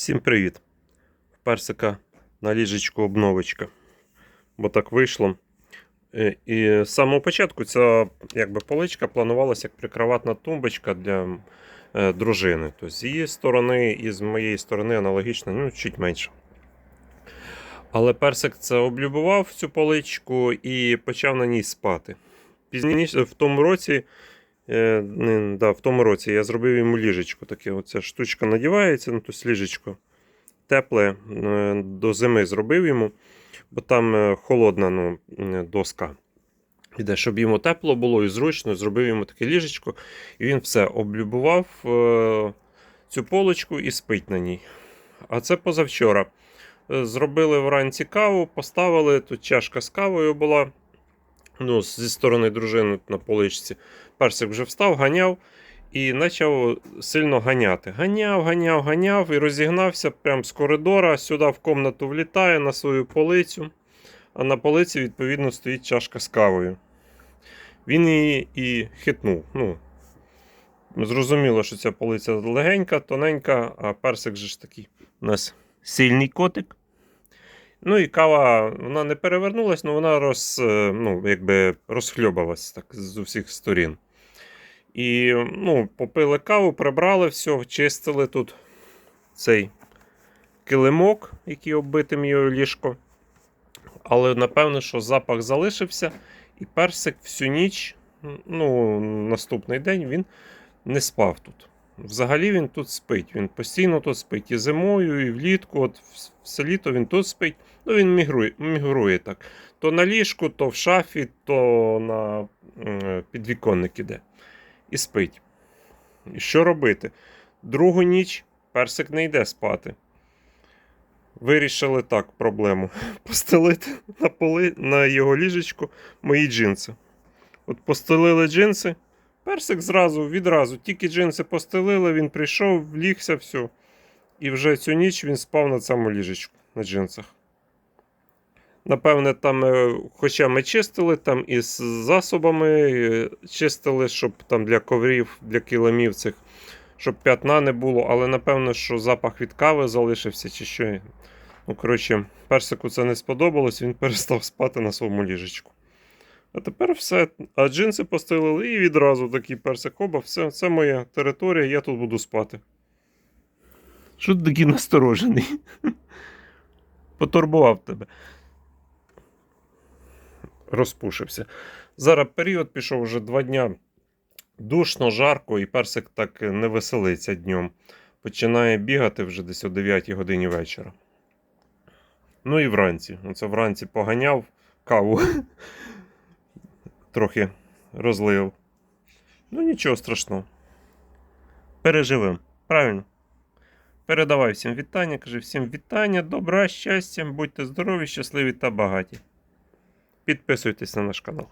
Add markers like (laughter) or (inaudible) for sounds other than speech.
Всім привіт! В персика на ліжечку обновочка. Бо так вийшло. Е, І з самого початку ця якби, поличка планувалася як прикроватна тумбочка для е, дружини. Тобто з її сторони і з моєї сторони аналогічно, ну, чуть менше. Але персик це облюбував цю поличку і почав на ній спати. Пізніше в тому році. Е, не, да, в тому році я зробив йому ліжечко. Таке. Оця штучка надівається, ну, тобто ліжечко тепле. е, До зими зробив йому, бо там е, холодна ну, доска. Іде, щоб йому тепло було і зручно, зробив йому таке ліжечко. І він все облюбував е, цю полочку і спить на ній. А це позавчора. Зробили вранці каву, поставили, тут чашка з кавою була. Ну, зі сторони дружини на поличці. Персик вже встав, ганяв і почав сильно ганяти. Ганяв, ганяв, ганяв і розігнався прямо з коридора, сюди в комнату влітає на свою полицю. А на полиці, відповідно, стоїть чашка з кавою. Він її і хитнув. Ну, зрозуміло, що ця полиця легенька, тоненька, а персик же ж такий у нас сильний котик. Ну і кава, вона не перевернулась, але вона роз, е, ну, якби розхльобалась так з усіх сторін. І ну, попили каву, прибрали все, чистили тут цей килимок, який оббитий моє ліжко. Але напевно, що запах залишився, і персик всю ніч, ну, наступний день він не спав тут. Взагалі він тут спить. Він постійно тут спить. І зимою, і влітку, от все літо він тут спить. Ну, він мігрує, мігрує так. То на ліжку, то в шафі, то на підвіконник іде. І спить. І що робити? Другу ніч персик не йде спати. Вирішили так проблему. (laughs) Постелити на, поли, на його ліжечку мої джинси. От постелили джинси. Персик зразу, відразу, тільки джинси постелили, він прийшов, влігся, все. І вже цю ніч він спав на цьому ліжечку на джинсах. Напевне, там, е, хоча ми чистили там із засобами, е, чистили, щоб там для коврів, для килимів цих, щоб п'ятна не було, але напевно, що запах від кави залишився чи що. Ну, коротше, персику це не сподобалось, він перестав спати на своєму ліжечку. А тепер все. А джинси постелили і відразу такий персик оба, все, це моя територія, я тут буду спати. Що ти такий насторожений? Потурбував тебе. Розпушився. Зараз період пішов вже два дня. Душно, жарко, і персик так не веселиться днем. Починає бігати вже десь о 9 годині вечора. Ну і вранці. Оце вранці поганяв каву. Трохи розлив. Ну нічого страшного. Переживемо. Правильно. Передавай всім вітання. Кажи всім вітання, добра, щастя, будьте здорові, щасливі та багаті. Підписуйтесь на наш канал.